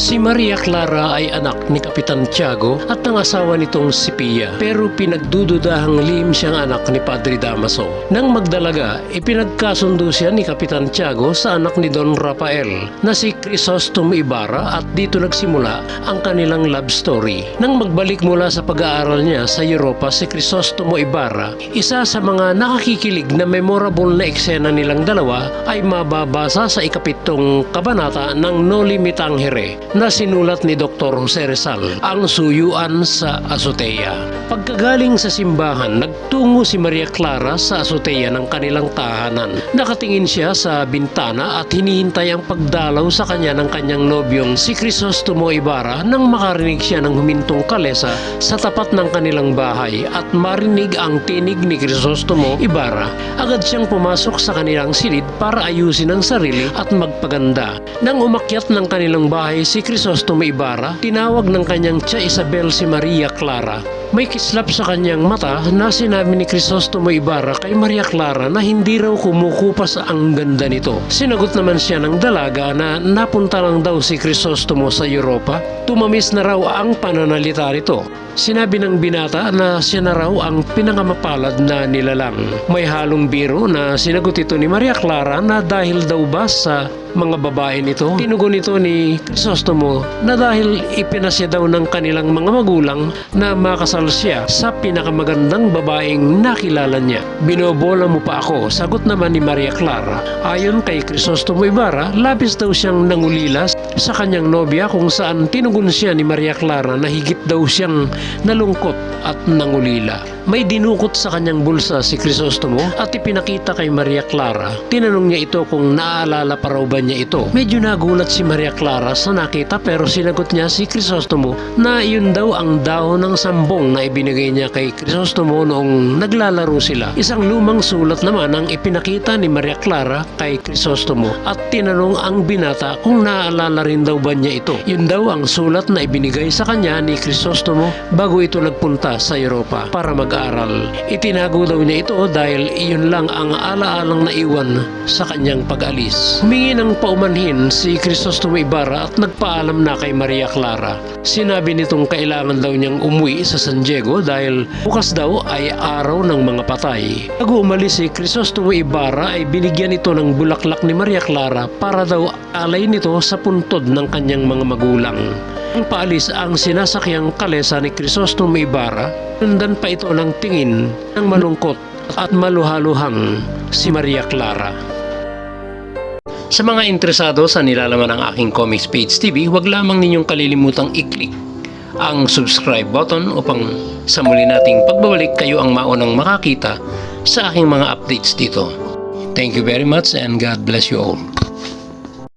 Si Maria Clara ay anak ni Kapitan Tiago at ng asawa nitong si Pia pero pinagdududahang lihim siyang anak ni Padre Damaso. Nang magdalaga, ipinagkasundo siya ni Kapitan Tiago sa anak ni Don Rafael na si Crisostom Ibarra at dito nagsimula ang kanilang love story. Nang magbalik mula sa pag-aaral niya sa Europa si Crisostomo Ibarra, isa sa mga nakakikilig na memorable na eksena nilang dalawa ay mababasa sa ikapitong kabanata ng Noli Me Tangere na sinulat ni Dr. Jose Rizal, ang suyuan sa Azotea. Pagkagaling sa simbahan, nagtungo si Maria Clara sa Azotea ng kanilang tahanan. Nakatingin siya sa bintana at hinihintay ang pagdalaw sa kanya ng kanyang nobyong si Crisostomo Ibarra nang makarinig siya ng humintong kalesa sa tapat ng kanilang bahay at marinig ang tinig ni Crisostomo Ibarra. Agad siyang pumasok sa kanilang silid para ayusin ang sarili at magpaganda. Nang umakyat ng kanilang bahay si Crisostomo Ibarra, tinawag ng kanyang tia Isabel si Maria Clara. May kislap sa kanyang mata na sinabi ni Crisostomo Ibarra kay Maria Clara na hindi raw kumukupas ang ganda nito. Sinagot naman siya ng dalaga na napunta lang daw si Crisostomo sa Europa. Tumamis na raw ang pananalita nito. Sinabi ng binata na siya na raw ang pinangamapalad na nilalang. May halong biro na sinagot ito ni Maria Clara na dahil daw ba sa mga babae nito, tinugon ito ni Crisostomo na dahil ipinasya daw ng kanilang mga magulang na makasal siya sa pinakamagandang babaeng nakilala niya. Binobola mo pa ako, sagot naman ni Maria Clara. Ayon kay Crisostomo Ibarra, labis daw siyang nangulilas sa kanyang nobya kung saan tinugon siya ni Maria Clara na higit daw siyang nalungkot at nangulila. May dinukot sa kanyang bulsa si Crisostomo at ipinakita kay Maria Clara. Tinanong niya ito kung naaalala pa raw ba niya ito. Medyo nagulat si Maria Clara sa nakita pero sinagot niya si Crisostomo na yun daw ang dahon ng sambong na ibinigay niya kay Crisostomo noong naglalaro sila. Isang lumang sulat naman ang ipinakita ni Maria Clara kay Crisostomo at tinanong ang binata kung naaalala rin daw ba niya ito. Yun daw ang sulat na ibinigay sa kanya ni Crisostomo bago ito nagpunta sa Europa para mag-aral. Itinago daw niya ito dahil iyon lang ang alaalang naiwan sa kanyang pag-alis. Humingi ng paumanhin si Crisostomo Ibarra at nagpaalam na kay Maria Clara. Sinabi nitong kailangan daw niyang umuwi sa San Diego dahil bukas daw ay araw ng mga patay. Bago umalis si Crisostomo Ibarra ay binigyan ito ng bulaklak ni Maria Clara para daw alay nito sa puntod ng kanyang mga magulang. Paalis ang sinasakyang kalesa ni Crisostomo Ibarra, sundan pa ito ng tingin ng malungkot at maluhaluhang si Maria Clara. Sa mga interesado sa nilalaman ng aking Comics Page TV, huwag lamang ninyong kalilimutang i-click ang subscribe button upang sa muli nating pagbabalik kayo ang maunang makakita sa aking mga updates dito. Thank you very much and God bless you all.